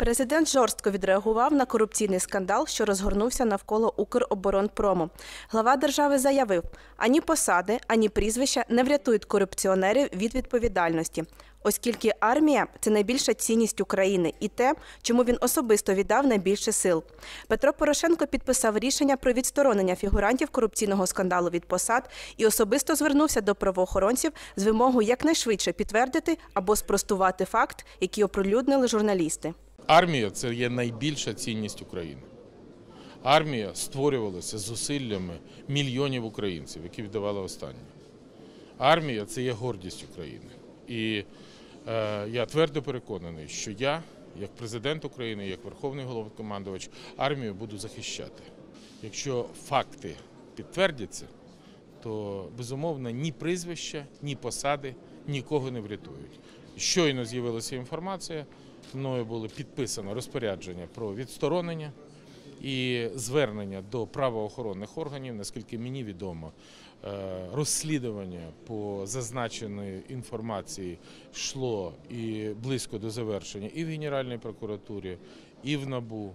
Президент жорстко відреагував на корупційний скандал, що розгорнувся навколо Укроборонпрому. Глава держави заявив: ані посади, ані прізвища не врятують корупціонерів від відповідальності, оскільки армія це найбільша цінність України і те, чому він особисто віддав найбільше сил. Петро Порошенко підписав рішення про відсторонення фігурантів корупційного скандалу від посад і особисто звернувся до правоохоронців з вимогою якнайшвидше підтвердити або спростувати факт, який оприлюднили журналісти. Армія це є найбільша цінність України. Армія створювалася зусиллями мільйонів українців, які віддавали останнє. Армія це є гордість України. І е, я твердо переконаний, що я, як президент України, як Верховний головнокомандувач, армію буду захищати. Якщо факти підтвердяться, то безумовно ні прізвища, ні посади нікого не врятують. Щойно з'явилася інформація, мною було підписано розпорядження про відсторонення і звернення до правоохоронних органів, наскільки мені відомо, е, розслідування по зазначеної інформації йшло і близько до завершення і в Генеральній прокуратурі, і в НАБУ,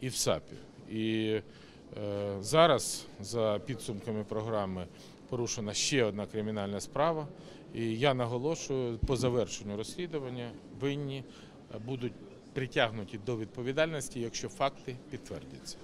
і в САПі. І зараз, за підсумками програми, порушена ще одна кримінальна справа. І я наголошую, по завершенню розслідування винні будуть притягнуті до відповідальності, якщо факти підтвердяться.